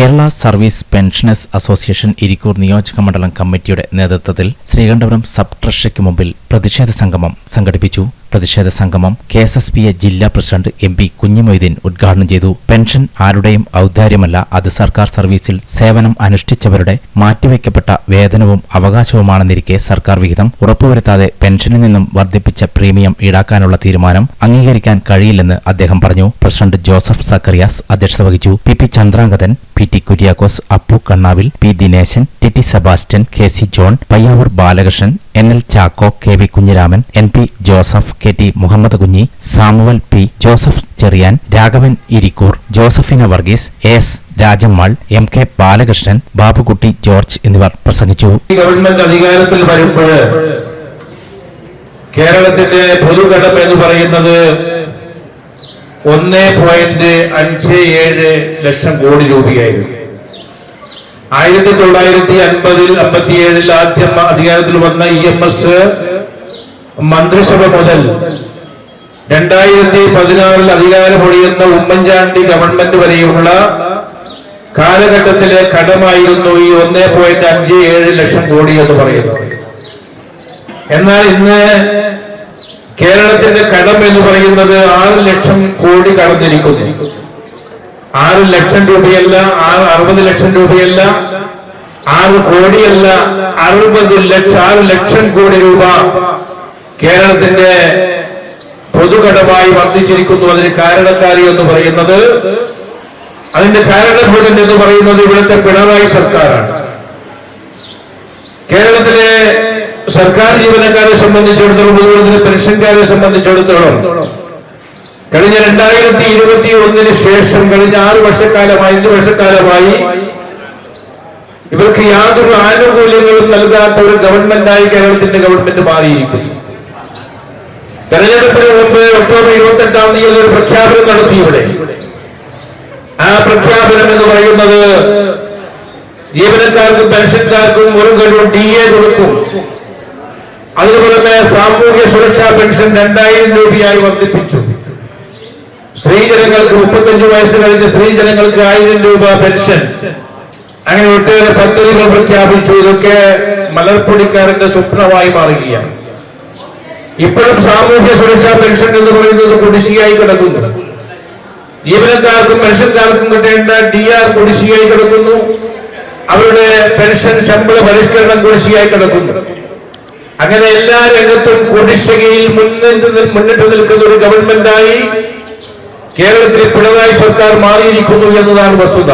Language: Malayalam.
Kerala service pensioners association Irikkur നിയോജക മണ്ഡലം കമ്മിറ്റിയുടെ നേതൃത്വത്തിൽ ശ്രീകണ്ഠപുരം സബ് ട്രഷറിക്ക് മുമ്പിൽ പ്രതിഷേധ സംഗമം സംഘടിപ്പിച്ചു. പ്രതിഷേധ സംഗമം K S S P A ജില്ലാ പ്രസിഡന്റ് എം പി കുഞ്ഞിമൊയ്തീൻ ഉദ്ഘാടനം ചെയ്തു. പെൻഷൻ ആരുടെയും ഔദാര്യമല്ല അത് സർക്കാർ സർവീസിൽ സേവനം അനുഷ്ഠിച്ചവരുടെ മാറ്റിവെക്കപ്പെട്ട വേതനവും അവകാശവുമാണെന്നിരിക്കെ സർക്കാർ വിഹിതം ഉറപ്പുവരുത്താതെ പെൻഷനിൽ നിന്നും വർദ്ധിപ്പിച്ച പ്രീമിയം ഈടാക്കാനുള്ള തീരുമാനം അംഗീകരിക്കാൻ കഴിയില്ലെന്ന് അദ്ദേഹം പറഞ്ഞു. പ്രസിഡന്റ് ജോസഫ് സക്കറിയാസ് അധ്യക്ഷത വഹിച്ചു. P P Chandrangathan P T Kuriakose Appu Kannavil P Dineshan T T Sebastian K C John Payyavoor Balakrishnan N L Chacko K V Kunhiraman N P Joseph K T Muhammad Kunhi Samuel P Joseph Cheriyan Raghavan Irikkur Josephina Varghese S Rajammal M K Balakrishnan Babukutty George എന്നിവർ പ്രസംഗിച്ചു. ഗവൺമെന്റ് അധികാരത്തിൽ വരുമ്പോൾ കേരളത്തിന്റെ പൊതുഘടം എന്ന് പറയുന്നത് ഒന്ന് പോയിന്റ് അഞ്ച് ഏഴ് ലക്ഷം കോടി രൂപയായിരുന്നു. ആയിരത്തി തൊള്ളായിരത്തി അൻപതിൽ അമ്പത്തിയേഴിൽ ആദ്യം അധികാരത്തിൽ വന്ന ഇ എം എസ് മന്ത്രിസഭ മുതൽ രണ്ടായിരത്തി പതിനാറിൽ അധികാരമൊഴിയുന്ന ഉമ്മൻചാണ്ടി ഗവൺമെന്റ് വരെയുള്ള കാലഘട്ടത്തിലെ കടമായിരുന്നു ഈ ഒന്നേ പോയിന്റ് അഞ്ച് ഏഴ് ലക്ഷം കോടി എന്ന് പറയുന്നത്. എന്നാൽ ഇന്ന് കേരളത്തിന്റെ കടം എന്ന് പറയുന്നത് ആറ് ലക്ഷം കോടി കടന്നിരിക്കുന്നു. ആറ് ലക്ഷം രൂപയല്ല ആറ് അറുപത് ലക്ഷം രൂപയല്ല ആറ് കോടിയല്ല അറുപത് ലക്ഷം ആറ് ലക്ഷം കോടി രൂപ കേരളത്തിന്റെ പൊതുകടമായി വർദ്ധിച്ചിരിക്കുന്നു. അതിന് കാരണക്കാരി എന്ന് പറയുന്നത് അതിന്റെ കാരണഭൂതൻ എന്ന് പറയുന്നത് ഇവിടുത്തെ പിണറായി സർക്കാരാണ് കേരളത്തിലെ സർക്കാർ ജീവനക്കാരെ സംബന്ധിച്ചിടത്തോളം അതുപോലെ തന്നെ പെൻഷൻകാരെ സംബന്ധിച്ചിടത്തോളം കഴിഞ്ഞ രണ്ടായിരത്തി ഇരുപത്തി ഒന്നിന് ശേഷം കഴിഞ്ഞ ആറ് വർഷക്കാലമായി അഞ്ചു വർഷക്കാലമായി ഇവർക്ക് യാതൊരു ആനുകൂല്യങ്ങളും നൽകാത്ത ഒരു ഗവൺമെന്റായി കേരളത്തിന്റെ ഗവൺമെന്റ് മാറിയിരിക്കുന്നു. തെരഞ്ഞെടുപ്പിന് മുമ്പ് ഒക്ടോബർ ഇരുപത്തി എട്ടാം തീയതി ഒരു പ്രഖ്യാപനം നടത്തി ഇവിടെ. ആ പ്രഖ്യാപനം എന്ന് പറയുന്നത് ജീവനക്കാർക്കും പെൻഷൻകാർക്കും ഒരു ഗഡു ഡി എ കൊടുക്കും. അതിനു തന്നെ സാമൂഹ്യ സുരക്ഷാ പെൻഷൻ രണ്ടായിരം രൂപയായി വർദ്ധിപ്പിച്ചു. സ്ത്രീജനങ്ങൾക്ക് മുപ്പത്തഞ്ചു വയസ്സ് കഴിഞ്ഞ സ്ത്രീജനങ്ങൾക്ക് ആയിരം രൂപ പെൻഷൻ. അങ്ങനെ ഒട്ടേറെ പദ്ധതികൾ പ്രഖ്യാപിച്ചു. ഇതൊക്കെ മലർപ്പൊടിക്കാരന്റെ സ്വപ്നമായി മാറുകയാണ്. ഇപ്പോഴും സാമൂഹ്യ സുരക്ഷാ പെൻഷൻ എന്ന് പറയുന്നത് കുടിശ്ശിയായി കിടക്കുന്നു. ജീവനക്കാർക്കും പെൻഷൻകാർക്കും കിട്ടേണ്ട ഡി ആർ കുടിശ്ശിയായി കിടക്കുന്നു. അവരുടെ പെൻഷൻ ശമ്പള പരിഷ്കരണം കുടിശ്ശിയായി കിടക്കുന്നു. അങ്ങനെ എല്ലാ രംഗത്തും കുടിശ്ശികയിൽ മുന്നിട്ട് മുന്നിട്ട് നിൽക്കുന്ന ഒരു ഗവൺമെന്റായി കേരളത്തിലെ പിണറായി സർക്കാർ മാറിയിരിക്കുന്നു എന്നതാണ് വസ്തുത.